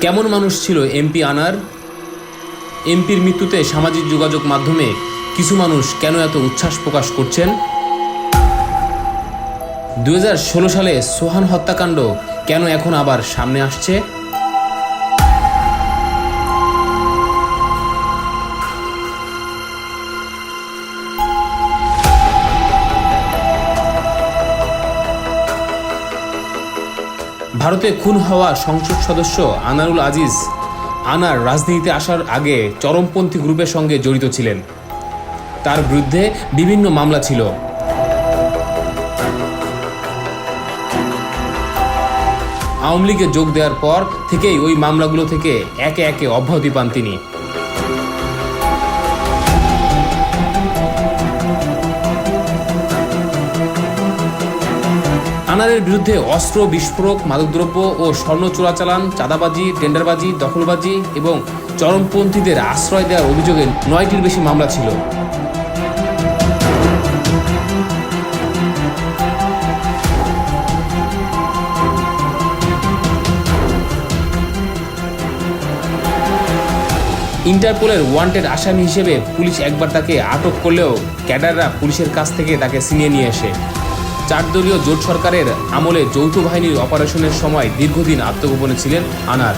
কেমন মানুষ ছিল এমপি আনার? এমপির মৃত্যুতে সামাজিক যোগাযোগ মাধ্যমে কিছু মানুষ কেন এত উচ্ছ্বাস প্রকাশ করছেন? দু হাজার ষোলো সালে সোহান হত্যাকাণ্ড কেন এখন আবার সামনে আসছে? ভারতে খুন হওয়া সংসদ সদস্য আনারুল আজিজ আনার রাজনীতিতে আসার আগে চরমপন্থী গ্রুপের সঙ্গে জড়িত ছিলেন। তার বিরুদ্ধে বিভিন্ন মামলা ছিল। আওয়ামী লীগে যোগ দেওয়ার পর থেকেই ওই মামলাগুলো থেকে একে একে অব্যাহতি পান তিনি। আনারের বিরুদ্ধে অস্ত্র, বিস্ফোরক, মাদকদ্রব্য ও স্বর্ণ চোরাচালান, চাঁদাবাজি, টেন্ডারবাজি, দখলবাজি এবং চরমপন্থীদের আশ্রয় দেওয়ার অভিযোগে নয়টির বেশি মামলা ছিল। ইন্টারপোলের ওয়ান্টেড আসামি হিসেবে পুলিশ একবার তাকে আটক করলেও ক্যাডাররা পুলিশের কাছ থেকে তাকে ছিনিয়ে নিয়ে আসে। চারদলীয় জোট সরকারের আমলে যৌথ বাহিনীর অপারেশনের সময় দীর্ঘদিন আত্মগোপনে ছিলেন আনার।